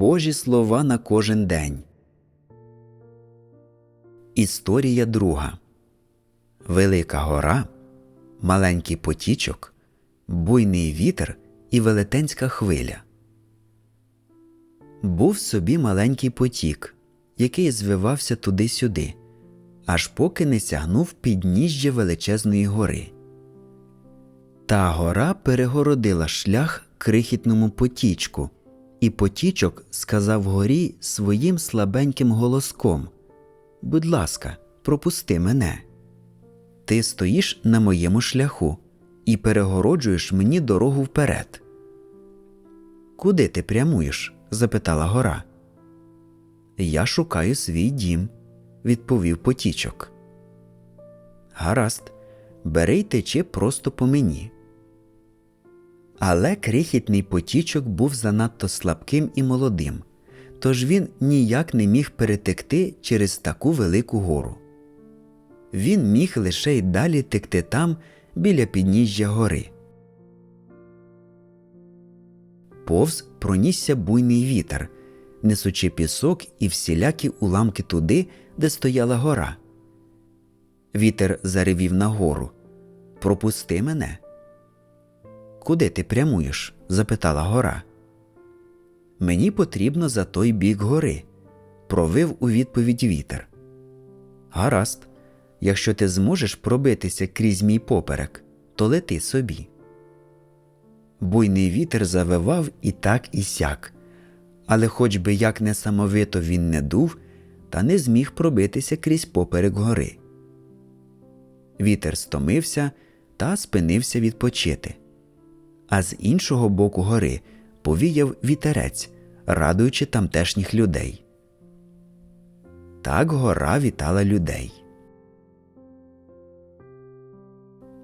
Божі слова на кожен день. Історія друга Велика гора, маленький потічок, буйний вітер і велетенська хвиля. Був собі маленький потік, який звивався туди-сюди, аж поки не сягнув підніжжя величезної гори. Та гора перегородила шлях крихітному потічку, і потічок сказав горі своїм слабеньким голоском Будь ласка, пропусти мене. Ти стоїш на моєму шляху і перегороджуєш мені дорогу вперед. Куди ти прямуєш? запитала гора. Я шукаю свій дім, відповів потічок. Гаразд, бери й течи просто по мені. Але крихітний потічок був занадто слабким і молодим, тож він ніяк не міг перетекти через таку велику гору. Він міг лише й далі текти там, біля підніжжя гори. Повз пронісся буйний вітер, несучи пісок і всілякі уламки туди, де стояла гора. Вітер заревів нагору. Пропусти мене. Куди ти прямуєш? запитала гора. Мені потрібно за той бік гори, провив у відповідь вітер. Гаразд, якщо ти зможеш пробитися крізь мій поперек, то лети собі. Буйний вітер завивав і так і сяк, але хоч би як несамовито він не дув, та не зміг пробитися крізь поперек гори. Вітер стомився та спинився відпочити. А з іншого боку гори повіяв вітерець, радуючи тамтешніх людей. Так гора вітала людей.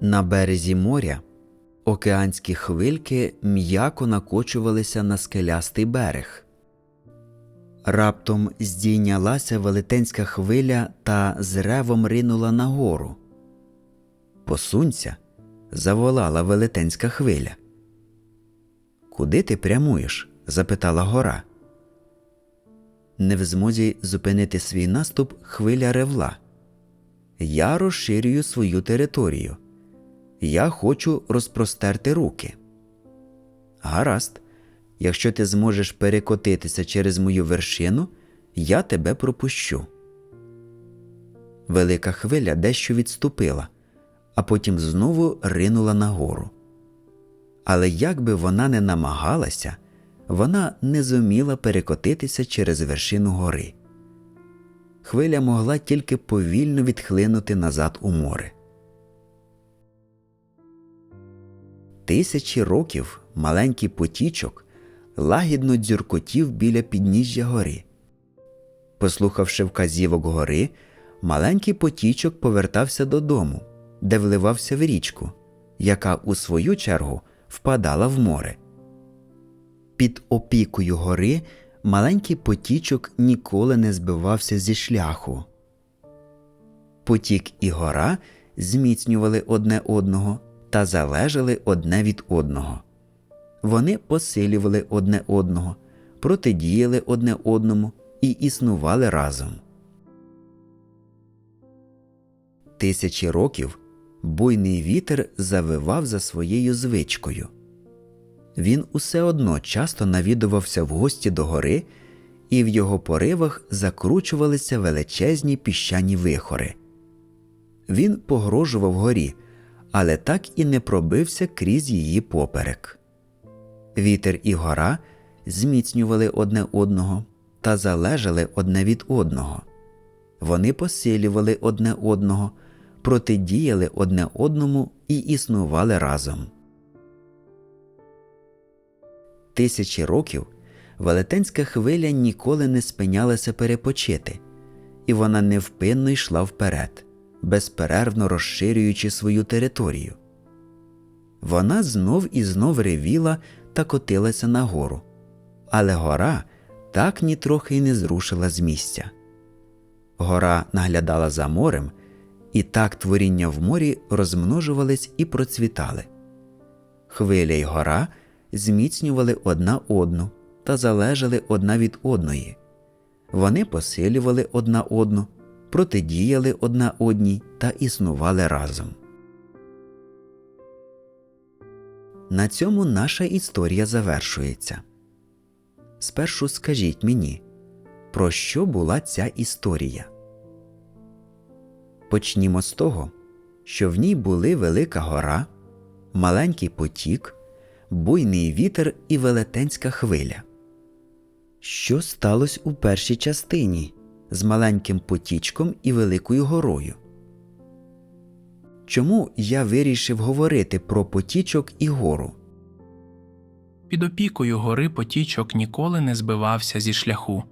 На березі моря океанські хвильки м'яко накочувалися на скелястий берег. Раптом здійнялася велетенська хвиля та з ревом ринула нагору. Посунься, заволала велетенська хвиля. Куди ти прямуєш? запитала гора. Не в змозі зупинити свій наступ хвиля ревла. Я розширюю свою територію. Я хочу розпростерти руки. Гаразд, якщо ти зможеш перекотитися через мою вершину, я тебе пропущу. Велика хвиля дещо відступила, а потім знову ринула нагору. Але як би вона не намагалася, вона не зуміла перекотитися через вершину гори. Хвиля могла тільки повільно відхлинути назад у море. Тисячі років маленький потічок лагідно дзюркотів біля підніжжя гори. Послухавши вказівок гори, маленький потічок повертався додому, де вливався в річку, яка у свою чергу впадала в море. Під опікою гори маленький потічок ніколи не збивався зі шляху. Потік і гора зміцнювали одне одного та залежали одне від одного. Вони посилювали одне одного, протидіяли одне одному і існували разом. Тисячі років буйний вітер завивав за своєю звичкою. Він усе одно часто навідувався в гості до гори, і в його поривах закручувалися величезні піщані вихори. Він погрожував горі, але так і не пробився крізь її поперек. Вітер і гора зміцнювали одне одного та залежали одне від одного. Вони посилювали одне одного, протидіяли одне одному і існували разом. Тисячі років велетенська хвиля ніколи не спинялася перепочити, і вона невпинно йшла вперед, безперервно розширюючи свою територію. Вона знов і знов ревіла та котилася нагору, але гора так нітрохи й не зрушила з місця. Гора наглядала за морем, і так творіння в морі розмножувались і процвітали. Хвиля й гора зміцнювали одна одну та залежали одна від одної. Вони посилювали одна одну, протидіяли одна одній та існували разом. На цьому наша історія завершується. Спершу скажіть мені, про що була ця історія? Почнімо з того, що в ній були велика гора, маленький потік, буйний вітер і велетенська хвиля. Що сталося у першій частині з маленьким потічком і великою горою? Чому я вирішив говорити про потічок і гору? Під опікою гори потічок ніколи не збивався зі шляху.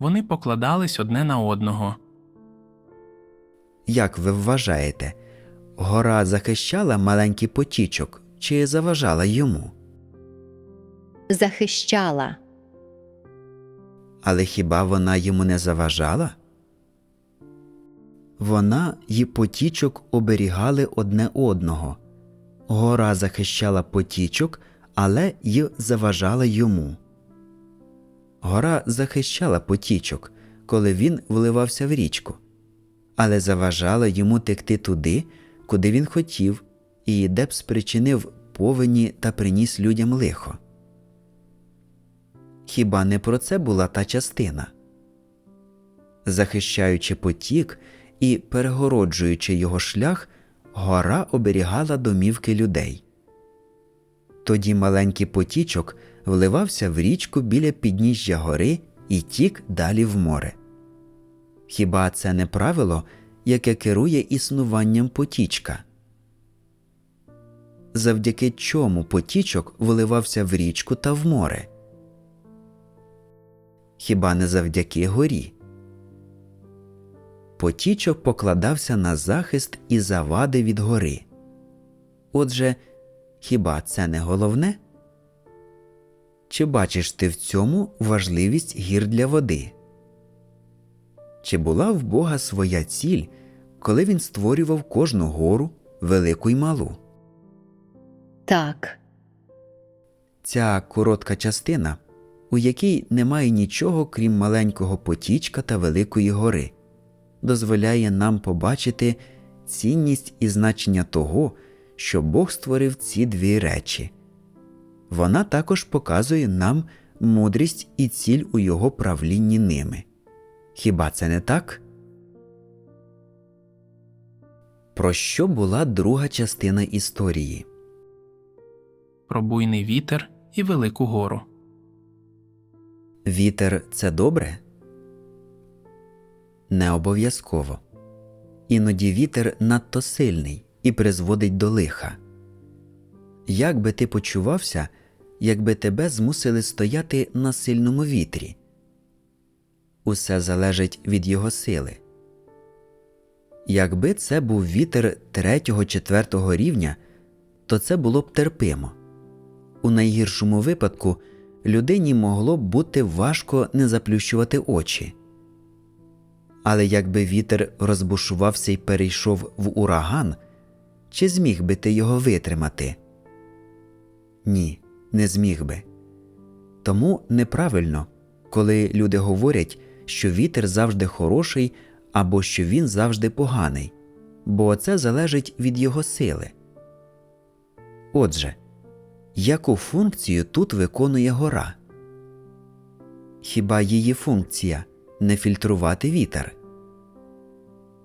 Вони покладались одне на одного. Як ви вважаєте, гора захищала маленький потічок чи заважала йому? захищала, Але хіба вона йому не заважала? Вона й потічок оберігали одне одного. Гора захищала потічок, але й заважала йому. Гора захищала потічок, коли він вливався в річку, але заважала йому текти туди, куди він хотів, і де б спричинив повені та приніс людям лихо. Хіба не про це була та частина? Захищаючи потік і перегороджуючи його шлях, гора оберігала домівки людей. Тоді маленький потічок вливався в річку біля підніжжя гори і тік далі в море. Хіба це не правило, яке керує існуванням потічка? Завдяки чому потічок виливався в річку та в море? Хіба не завдяки горі? Потічок покладався на захист і завади від гори. Отже, хіба це не головне? Чи бачиш ти в цьому важливість гір для води? Чи була в Бога своя ціль, коли він створював кожну гору, велику й малу? так, Ця коротка частина, у якій немає нічого крім маленького потічка та великої гори, дозволяє нам побачити цінність і значення того, що Бог створив ці дві речі. Вона також показує нам мудрість і ціль у його правлінні ними. Хіба це не так? Про що була друга частина історії? Про буйний вітер і велику гору. Вітер це добре? Не обов'язково. Іноді вітер надто сильний і призводить до лиха. Як би ти почувався, якби тебе змусили стояти на сильному вітрі? Усе залежить від його сили. Якби це був вітер третього-четвертого рівня, то це було б терпимо. У найгіршому випадку людині могло б бути важко не заплющувати очі. Але якби вітер розбушувався і перейшов в ураган, чи зміг би ти його витримати? Ні, не зміг би. Тому неправильно, коли люди говорять, що вітер завжди хороший або що він завжди поганий, бо це залежить від його сили. Отже, яку функцію тут виконує гора? Хіба її функція не фільтрувати вітер?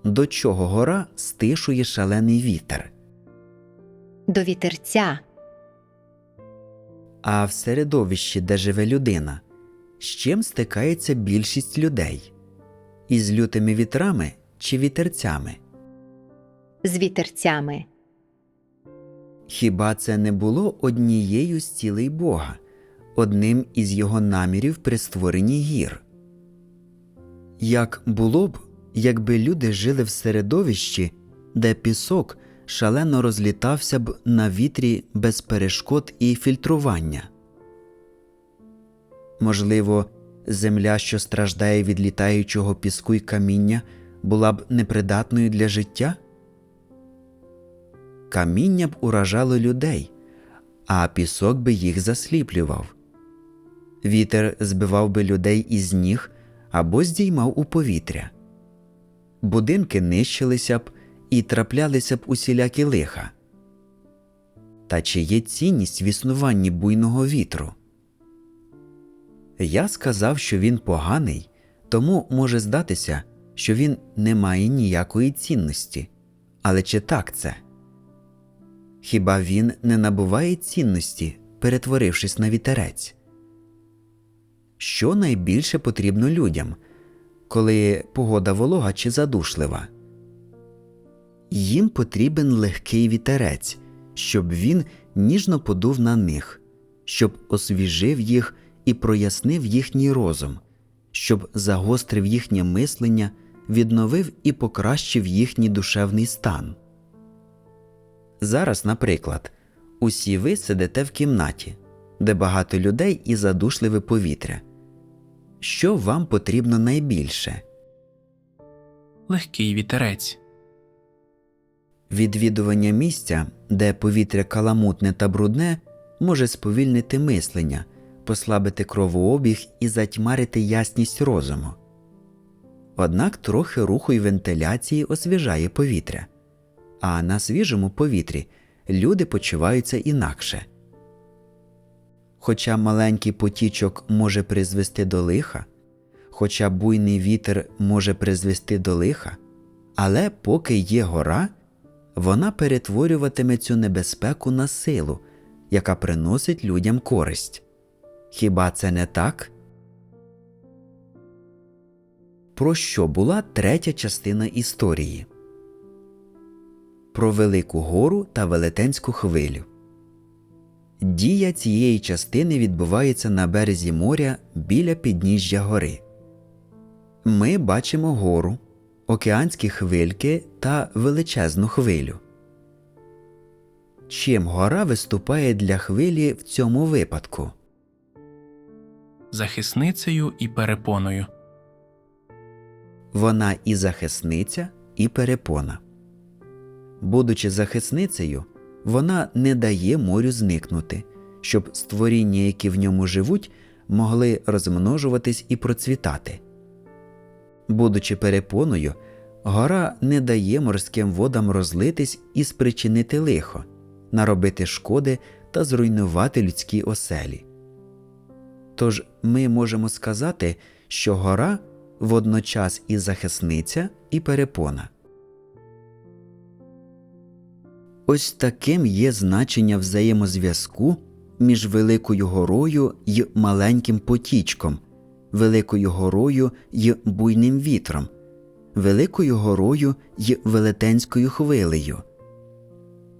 До чого гора стишує шалений вітер? до вітерця, А в середовищі, де живе людина, з чим стикається більшість людей? Із лютими вітрами чи вітерцями? з вітерцями, Хіба це не було однією з цілей Бога, одним із його намірів при створенні гір? Як було б, якби люди жили в середовищі, де пісок шалено розлітався б на вітрі без перешкод і фільтрування? Можливо, земля, що страждає від літаючого піску й каміння, була б непридатною для життя? Каміння б уражало людей, а пісок би їх засліплював. Вітер збивав би людей із ніг або здіймав у повітря. Будинки нищилися б і траплялися б усілякі лиха. Та чи є цінність в існуванні буйного вітру? Я сказав, що він поганий, тому може здатися, що він не має ніякої цінності. Але чи так це? Хіба він не набуває цінності, перетворившись на вітерець? Що найбільше потрібно людям, коли погода волога чи задушлива? Їм потрібен легкий вітерець, щоб він ніжно подув на них, щоб освіжив їх і прояснив їхній розум, щоб загострив їхнє мислення, відновив і покращив їхній душевний стан. Зараз, наприклад, усі ви сидите в кімнаті, де багато людей і задушливе повітря. Що вам потрібно найбільше? Легкий вітерець. Відвідування місця, де повітря каламутне та брудне, може сповільнити мислення, послабити кровообіг і затьмарити ясність розуму. Однак трохи руху й вентиляції освіжає повітря, а на свіжому повітрі люди почуваються інакше. Хоча маленький потічок може призвести до лиха, хоча буйний вітер може призвести до лиха, але поки є гора, вона перетворюватиме цю небезпеку на силу, яка приносить людям користь. Хіба це не так? Про що була третя частина історії? Про Велику гору та Велетенську хвилю. Дія цієї частини відбувається на березі моря біля підніжжя гори. Ми бачимо гору, океанські хвильки та величезну хвилю. Чим гора виступає для хвилі в цьому випадку? Захисницею і перепоною. Вона і захисниця, і перепона. Будучи захисницею, вона не дає морю зникнути, щоб створіння, які в ньому живуть, могли розмножуватись і процвітати. Будучи перепоною, гора не дає морським водам розлитись і спричинити лихо, наробити шкоди та зруйнувати людські оселі. Тож ми можемо сказати, що гора водночас і захисниця, і перепона. Ось таким є значення взаємозв'язку між Великою горою й маленьким потічком, Великою горою й буйним вітром, Великою горою й велетенською хвилею.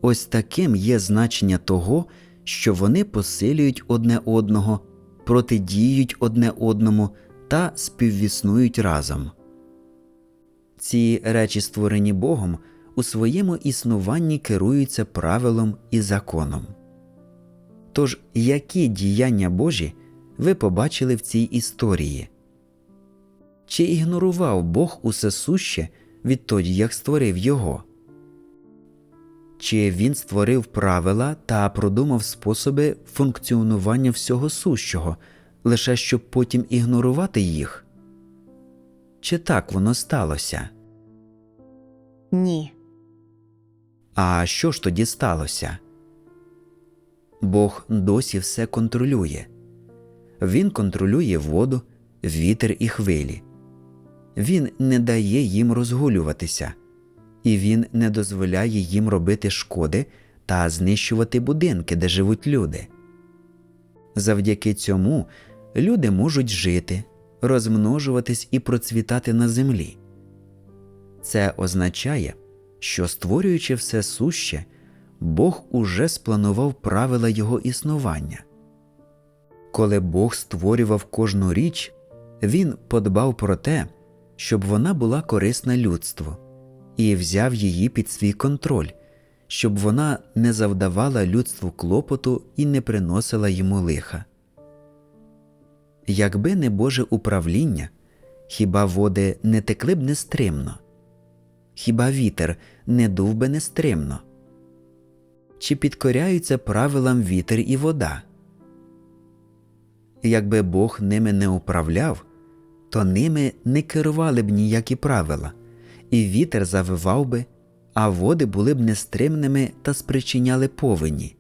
Ось таким є значення того, що вони посилюють одне одного, протидіють одне одному та співвіснують разом. Ці речі, створені Богом, у своєму існуванні керуються правилом і законом. Тож, які діяння Божі ви побачили в цій історії? Чи ігнорував Бог усе суще відтоді, як створив його? Чи він створив правила та продумав способи функціонування всього сущого, лише щоб потім ігнорувати їх? Чи так воно сталося? Ні. А що ж тоді сталося? Бог досі все контролює. Він контролює воду, вітер і хвилі. Він не дає їм розгулюватися, і він не дозволяє їм робити шкоди та знищувати будинки, де живуть люди. Завдяки цьому люди можуть жити, розмножуватись і процвітати на землі. Це означає, що створюючи все суще, Бог уже спланував правила його існування. Коли Бог створював кожну річ, Він подбав про те, щоб вона була корисна людству, і взяв її під свій контроль, щоб вона не завдавала людству клопоту і не приносила йому лиха. Якби не Боже управління, хіба води не текли б нестримно? Хіба вітер не дув би нестримно? Чи підкоряються правилам вітер і вода? Якби Бог ними не управляв, то ними не керували б ніякі правила, і вітер завивав би, а води були б нестримними та спричиняли повені.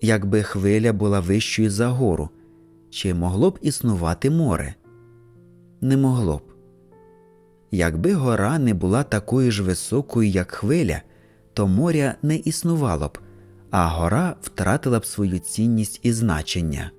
Якби хвиля була вищою за гору, чи могло б існувати море? Не могло б. Якби гора не була такою ж високою, як хвиля, то моря не існувало б, а гора втратила б свою цінність і значення.